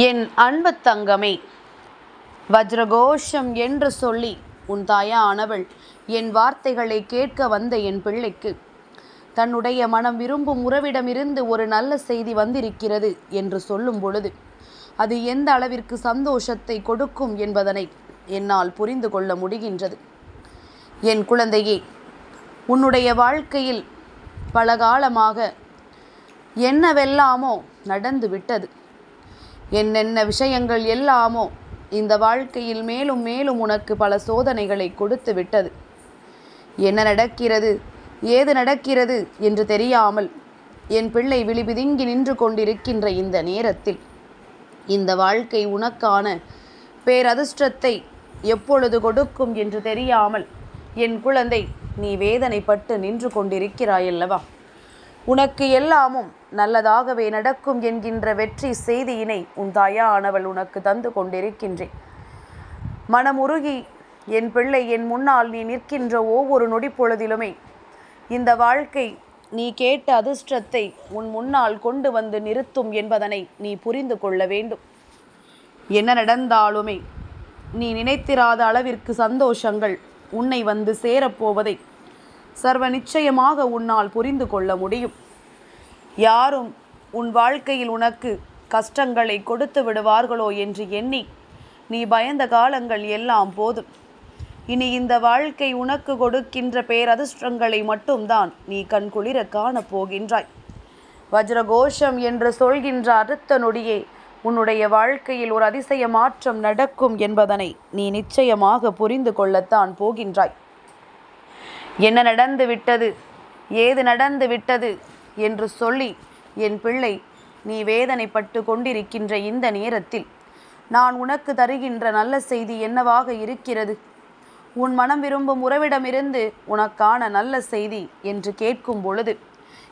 என் அன்பு தங்கமே வஜ்ரகோஷம் என்று சொல்லி உன் தாயானவள் என் வார்த்தைகளை கேட்க வந்த என் பிள்ளைக்கு தன்னுடைய மனம் விரும்பும் உறவிடமிருந்து ஒரு நல்ல செய்தி வந்திருக்கிறது என்று சொல்லும் பொழுது அது எந்த அளவிற்கு சந்தோஷத்தை கொடுக்கும் என்பதனை என்னால் புரிந்து கொள்ள முடிகின்றது. என் குழந்தையே உன்னுடைய வாழ்க்கையில் பல காலமாக என்னவெல்லாமோ நடந்து விட்டது என்னென்ன விஷயங்கள் எல்லாமோ இந்த வாழ்க்கையில் மேலும் மேலும் உனக்கு பல சோதனைகளை கொடுத்து விட்டது. என்ன நடக்கிறது? ஏது நடக்கிறது என்று தெரியாமல் என் பிள்ளை விழிபிதுங்கி நின்று கொண்டிருக்கின்ற இந்த நேரத்தில் இந்த வாழ்க்கை உனக்கான பேரதிர்ஷ்டத்தை எப்பொழுது கொடுக்கும் என்று தெரியாமல் என் குழந்தை நீ வேதனைப்பட்டு நின்று கொண்டிருக்கிறாயல்லவா? உனக்கு எல்லாமும் நல்லதாகவே நடக்கும் என்கின்ற வெற்றி செய்தியினை உன் தாயானவள் உனக்கு தந்து கொண்டிருக்கின்றேன். மனமுருகி என் பிள்ளை என் முன்னால் நீ நிற்கின்ற ஒவ்வொரு நொடி பொழுதிலுமே இந்த வாழ்க்கை நீ கேட்ட அதிர்ஷ்டத்தை உன் முன்னால் கொண்டு வந்து நிறுத்தும் என்பதனை நீ புரிந்து கொள்ள வேண்டும். என்ன நடந்தாலுமே நீ நினைத்திராத அளவிற்கு சந்தோஷங்கள் உன்னை வந்து சேரப்போவதை சர்வ நிச்சயமாக உன்னால் புரிந்து கொள்ள முடியும். யாரும் உன் வாழ்க்கையில் உனக்கு கஷ்டங்களை கொடுத்து விடுவார்களோ என்று எண்ணி நீ பயந்த காலங்கள் எல்லாம் போதும். இனி இந்த வாழ்க்கை உனக்கு கொடுக்கின்ற பேரதிர்ஷ்டங்களை மட்டும்தான் நீ கண்குளிர காணப் போகின்றாய் வஜ்ரகோஷம் என்று சொல்கின்ற அடுத்த நொடியே உன்னுடைய வாழ்க்கையில் ஒரு அதிசய மாற்றம் நடக்கும் என்பதனை நீ நிச்சயமாக புரிந்து கொள்ளத்தான் போகின்றாய். என்ன நடந்து விட்டது? ஏது நடந்து விட்டது? என்று சொல்லி என் பிள்ளை நீ வேதனைப்பட்டு கொண்டிருக்கின்ற இந்த நேரத்தில் நான் உனக்கு தருகின்ற நல்ல செய்தி என்னவாக இருக்கிறது? உன் மனம் விரும்பும் உறவிடமிருந்து உனக்கான நல்ல செய்தி என்று கேட்கும் பொழுது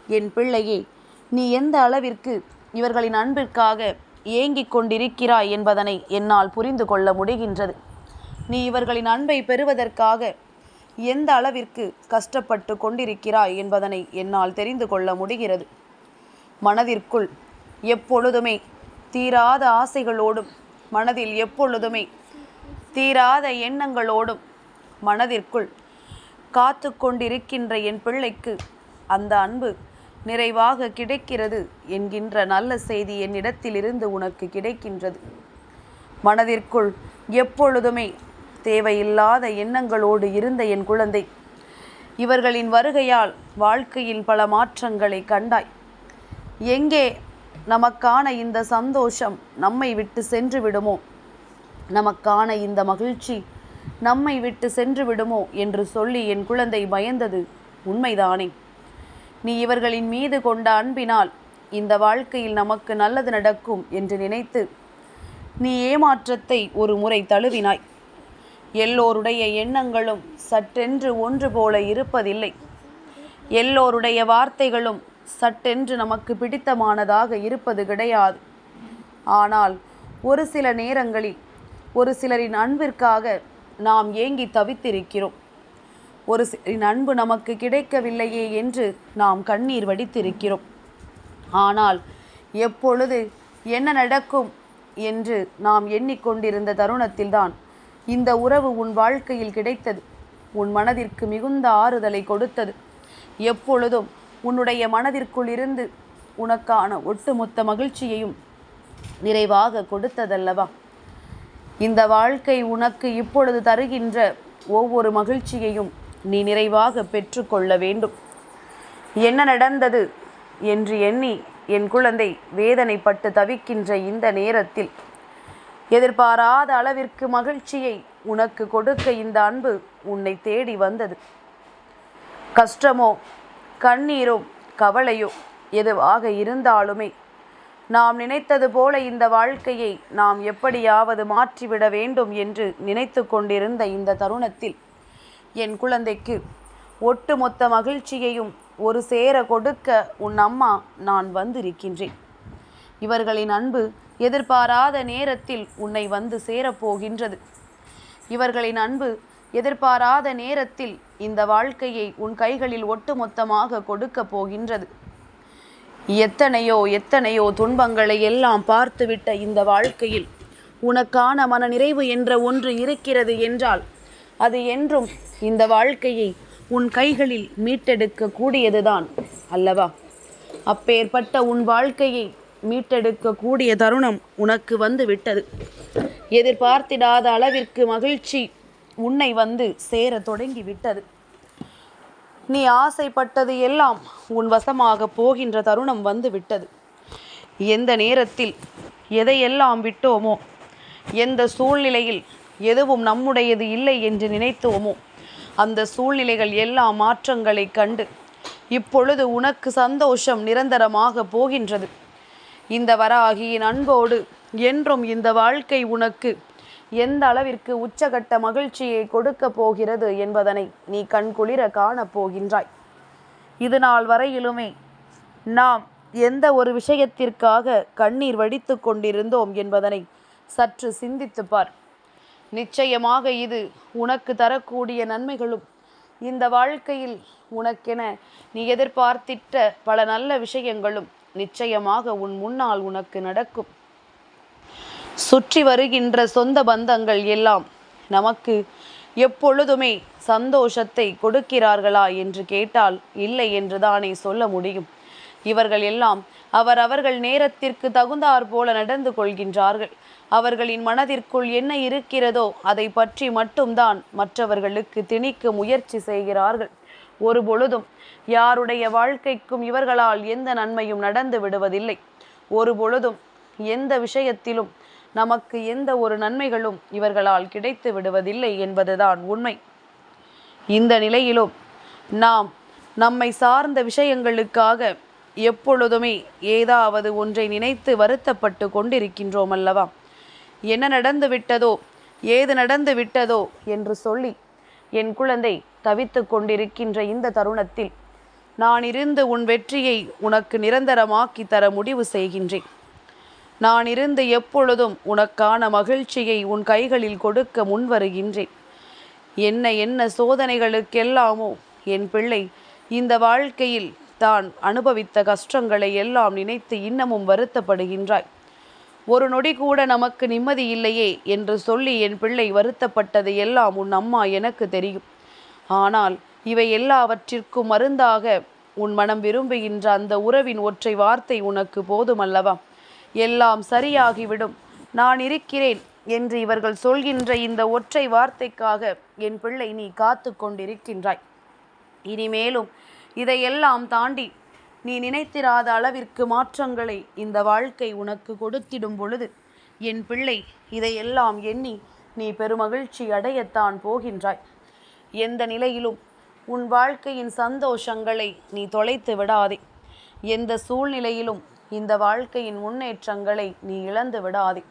என் பிள்ளையே நீ எந்த அளவிற்கு இவர்களின் அன்பிற்காக ஏங்கிக் கொண்டிருக்கிறாய் என்பதனை என்னால் புரிந்து கொள்ள முடிகின்றது. நீ இவர்களின் அன்பை பெறுவதற்காக எந்த அளவிற்கு கஷ்டப்பட்டு கொண்டிருக்கிறாய் என்பதனை என்னால் தெரிந்து கொள்ள முடிகிறது. மனதிற்குள் எப்பொழுதுமே தீராத ஆசைகளோடும் மனதில் எப்பொழுதுமே தீராத எண்ணங்களோடும் மனதிற்குள் காத்து கொண்டிருக்கின்ற என் பிள்ளைக்கு அந்த அன்பு நிறைவாக கிடைக்கிறது என்கின்ற நல்ல செய்தி என்னிடத்திலிருந்து உனக்கு கிடைக்கின்றது. மனதிற்குள் எப்பொழுதுமே தேவையில்லாத எண்ணங்களோடு இருந்த என் குழந்தை. இவர்களின் வருகையால் வாழ்க்கையில் பல மாற்றங்களை கண்டாய். எங்கே நமக்கான இந்த சந்தோஷம் நம்மை விட்டு சென்று விடுமோ? நமக்கான இந்த மகிழ்ச்சி நம்மை விட்டு சென்று விடுமோ என்று சொல்லி என் குழந்தை பயந்தது உண்மைதானே? நீ இவர்களின் மீது கொண்ட அன்பினால் இந்த வாழ்க்கையில் நமக்கு நல்லது நடக்கும் என்று நினைத்து நீ ஏமாற்றத்தை ஒரு முறை தழுவினாய். எல்லோருடைய எண்ணங்களும் சட்டென்று ஒன்று போல இருப்பதில்லை. எல்லோருடைய வார்த்தைகளும் சட்டென்று நமக்கு பிடித்தமானதாக இருப்பது கிடையாது. ஆனால் ஒரு சில நேரங்களில் ஒரு சிலரின் அன்பிற்காக நாம் ஏங்கி தவித்திருக்கிறோம். ஒரு சிலரின் அன்பு நமக்கு கிடைக்கவில்லையே என்று நாம் கண்ணீர் வடித்திருக்கிறோம். ஆனால் எப்பொழுது என்ன நடக்கும் என்று நாம் எண்ணிக்கொண்டிருந்த தருணத்தில்தான் இந்த உறவு உன் வாழ்க்கையில் கிடைத்தது. உன் மனதிற்கு மிகுந்த ஆறுதலை கொடுத்தது. எப்பொழுதும் உன்னுடைய மனதிற்குள் இருந்து உனக்கான ஒட்டுமொத்த மகிழ்ச்சியையும் நிறைவாக கொடுத்ததல்லவா? இந்த வாழ்க்கை உனக்கு இப்பொழுது தருகின்ற ஒவ்வொரு மகிழ்ச்சியையும் நீ நிறைவாக பெற்றுக்கொள்ள வேண்டும். என்ன நடந்தது என்று எண்ணி என் குழந்தை வேதனைப்பட்டு தவிக்கின்ற இந்த நேரத்தில் எதிர்பாராத அளவிற்கு மகிழ்ச்சியை உனக்கு கொடுக்க இந்த அன்பு உன்னை தேடி வந்தது. கஷ்டமோ கண்ணீரோ கவலையோ எதுவாக இருந்தாலுமே நாம் நினைத்தது போல இந்த வாழ்க்கையை நாம் எப்படியாவது மாற்றிவிட வேண்டும் என்று நினைத்து கொண்டிருந்த இந்த தருணத்தில் என் குழந்தைக்கு ஒட்டுமொத்த மகிழ்ச்சியையும் ஒரு சேர கொடுக்க உன் அம்மா நான் வந்திருக்கின்றேன். இவர்களின் அன்பு எதிர்பாராத நேரத்தில் உன்னை வந்து சேரப்போகின்றது. இவர்களின் அன்பு எதிர்பாராத நேரத்தில் இந்த வாழ்க்கையை உன் கைகளில் ஒட்டுமொத்தமாக கொடுக்க போகின்றது. எத்தனையோ எத்தனையோ துன்பங்களை எல்லாம் பார்த்துவிட்ட இந்த வாழ்க்கையில் உனக்கான மனநிறைவு என்ற ஒன்று இருக்கிறது என்றால் அது என்றும் இந்த வாழ்க்கையை உன் கைகளில் மீட்டெடுக்க கூடியதுதான் அல்லவா? அப்பேற்பட்ட உன் வாழ்க்கையை மீட்டெடுக்கக்கூடிய தருணம் உனக்கு வந்து விட்டது. எதிர்பார்த்திடாத அளவிற்கு மகிழ்ச்சி உன்னை வந்து சேர தொடங்கி விட்டது. நீ ஆசைப்பட்டது எல்லாம் உன் வசமாக போகின்ற தருணம் வந்து விட்டது. எந்த நேரத்தில் எதையெல்லாம் விட்டோமோ எந்த சூழ்நிலையில் எதுவும் நம்முடையது இல்லை என்று நினைத்தோமோ அந்த சூழ்நிலைகள் எல்லா மாற்றங்களை கண்டு இப்பொழுது உனக்கு சந்தோஷம் நிரந்தரமாக போகின்றது. இந்த வராகியின் அன்போடு என்றும் இந்த வாழ்க்கை உனக்கு எந்த அளவிற்கு உச்சகட்ட மகிழ்ச்சியை கொடுக்க போகிறது என்பதனை நீ கண்குளிர காணப் போகின்றாய். இது நாள் வரையிலுமே நாம் எந்த ஒரு விஷயத்திற்காக கண்ணீர் வடித்து கொண்டிருந்தோம் என்பதனை சற்று சிந்தித்து பார். நிச்சயமாக இது உனக்கு தரக்கூடிய நன்மைகளும் இந்த வாழ்க்கையில் உனக்கென நீ எதிர்பார்த்திட்ட பல நல்ல விஷயங்களும் நிச்சயமாக உன் முன்னால் உனக்கு நடக்கும். சுற்றி வருகின்ற சொந்த பந்தங்கள் எல்லாம் நமக்கு எப்பொழுதுமே சந்தோஷத்தை கொடுக்கிறார்களா என்று கேட்டால் இல்லை என்று தானே சொல்ல முடியும். இவர்கள் எல்லாம் அவர் அவர்கள் நேரத்திற்கு தகுந்தாற் போல நடந்து கொள்கின்றார்கள். அவர்களின் மனதிற்குள் என்ன இருக்கிறதோ அதை பற்றி மட்டும்தான் மற்றவர்களுக்கு திணிக்க முயற்சி செய்கிறார்கள். ஒரு பொழுதும் யாருடைய வாழ்க்கைக்கும் இவர்களால் எந்த நன்மையும் நடந்து விடுவதில்லை. ஒரு பொழுதும் எந்த விஷயத்திலும் நமக்கு எந்த ஒரு நன்மைகளும் இவர்களால் கிடைத்து விடுவதில்லை என்பதுதான் உண்மை. இந்த நிலையிலும் நாம் நம்மை சார்ந்த விஷயங்களுக்காக எப்பொழுதுமே ஏதாவது ஒன்றை நினைத்து வருத்தப்பட்டு கொண்டிருக்கின்றோம் அல்லவா? என்ன நடந்து விட்டதோ ஏது நடந்து விட்டதோ என்று சொல்லி என் குழந்தை தவித்து கொண்டிருக்கின்ற இந்த தருணத்தில் நான் இருந்து உன் வெற்றியை உனக்கு நிரந்தரமாக்கி தர முடிவு செய்கின்றேன். நான் இருந்து எப்பொழுதும் உனக்கான மகிழ்ச்சியை உன் கைகளில் கொடுக்க முன்வருகின்றேன். என்ன என்ன சோதனைகளுக்கெல்லாமோ என் பிள்ளை இந்த வாழ்க்கையில் தான் அனுபவித்த கஷ்டங்களை எல்லாம் நினைத்து இன்னமும் வருத்தப்படுகின்றாய். ஒரு நொடி கூட நமக்கு நிம்மதி இல்லையே என்று சொல்லி என் பிள்ளை வருத்தப்பட்டது எல்லாம் உன் அம்மா எனக்கு தெரியும். ஆனால் இவை எல்லாவற்றிற்கும் மருந்தாக உன் மனம் விரும்புகின்ற அந்த உறவின் ஒற்றை வார்த்தை உனக்கு போதுமல்லவா? எல்லாம் சரியாகிவிடும். நான் இருக்கிறேன் என்று இவர்கள் சொல்கின்ற இந்த ஒற்றை வார்த்தைக்காக என் பிள்ளை நீ காத்து கொண்டிருக்கின்றாய். இனிமேலும் இதையெல்லாம் தாண்டி நீ நினைத்திராத அளவிற்கு மாற்றங்களை இந்த வாழ்க்கை உனக்கு கொடுத்திடும் பொழுது என் பிள்ளை இதையெல்லாம் எண்ணி நீ பெருமகிழ்ச்சி அடையத்தான் போகின்றாய். எந்த நிலையிலும் உன் வாழ்க்கையின் சந்தோஷங்களை நீ தொலைத்து விடாதே. எந்த சூழ்நிலையிலும் இந்த வாழ்க்கையின் முன்னேற்றங்களை நீ இழந்து விடாதே.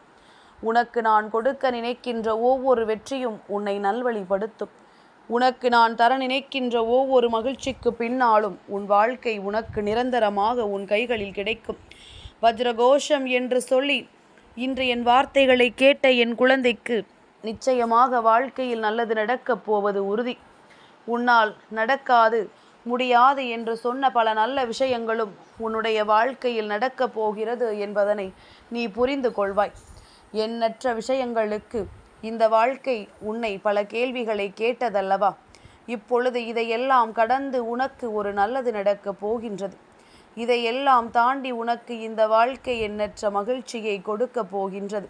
உனக்கு நான் கொடுக்க நினைக்கின்ற ஒவ்வொரு வெற்றியும் உன்னை நல்வழிப்படுத்தும். உனக்கு நான் தர நினைக்கின்ற ஒவ்வொரு மகிழ்ச்சிக்கு பின்னாலும் உன் வாழ்க்கை உனக்கு நிரந்தரமாக உன் கைகளில் கிடைக்கும். வஜ்ரகோஷம் என்று சொல்லி இன்று என் வார்த்தைகளை கேட்ட என் குழந்தைக்கு நிச்சயமாக வாழ்க்கையில் நல்லது நடக்கப் போவது உறுதி. உன்னால் நடக்காது முடியாது என்று சொன்ன பல நல்ல விஷயங்களும் உன்னுடைய வாழ்க்கையில் நடக்கப் போகிறது என்பதனை நீ புரிந்து கொள்வாய். எண்ணற்ற விஷயங்களுக்கு இந்த வாழ்க்கை உன்னை பல கேள்விகளை கேட்டதல்லவா? இப்பொழுது இதையெல்லாம் கடந்து உனக்கு ஒரு நல்லது நடக்கப் போகின்றது. இதையெல்லாம் தாண்டி உனக்கு இந்த வாழ்க்கை எண்ணற்ற மகிழ்ச்சியை கொடுக்கப் போகின்றது.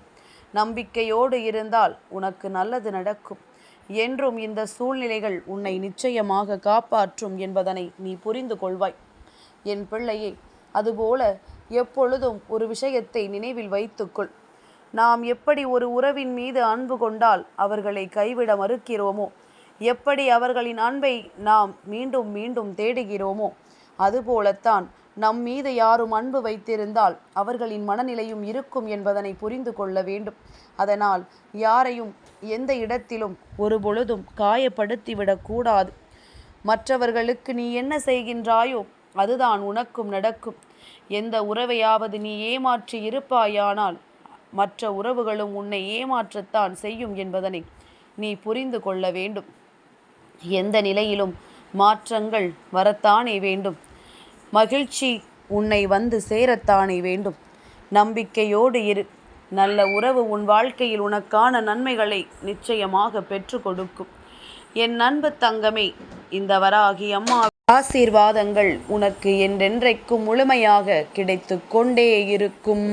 நம்பிக்கையோடு இருந்தால் உனக்கு நல்லது நடக்கும். என்றும் இந்த சூழ்நிலைகள் உன்னை நிச்சயமாக காப்பாற்றும் என்பதனை நீ புரிந்து கொள்வாய். என் பிள்ளையே அதுபோல எப்பொழுதும் ஒரு விஷயத்தை நினைவில் வைத்துக்கொள். நாம் எப்படி ஒரு உறவின் மீது அன்பு கொண்டால் அவர்களை கைவிட மறுக்கிறோமோ? எப்படி அவர்களின் அன்பை நாம் மீண்டும் மீண்டும் தேடுகிறோமோ? அதுபோலத்தான் நம் மீது யாரும் அன்பு வைத்திருந்தால் அவர்களின் மனநிலையும் இருக்கும் என்பதனை புரிந்து கொள்ள வேண்டும். அதனால் யாரையும் எந்த இடத்திலும் ஒரு பொழுதும் காயப்படுத்திவிடக்கூடாது மற்றவர்களுக்கு நீ என்ன செய்கின்றாயோ அதுதான் உனக்கும் நடக்கும். எந்த உறவையாவது நீ ஏமாற்றி இருப்பாயானால் மற்ற உறவுகளும் உன்னை ஏமாற்றத்தான் செய்யும் என்பதனை நீ புரிந்து கொள்ள வேண்டும். எந்த நிலையிலும் மாற்றங்கள் வரத்தானே வேண்டும். மகிழ்ச்சி உன்னை வந்து சேரத்தானே வேண்டும். நம்பிக்கையோடு இரு. நல்ல உறவு உன் வாழ்க்கையில் உனக்கான நன்மைகளை நிச்சயமாக பெற்று கொடுக்கும். என் அன்பு தங்கமே இந்த வராகி அம்மா ஆசீர்வாதங்கள் உனக்கு என்றென்றைக்கும் முழுமையாக கிடைத்து கொண்டே இருக்கும்.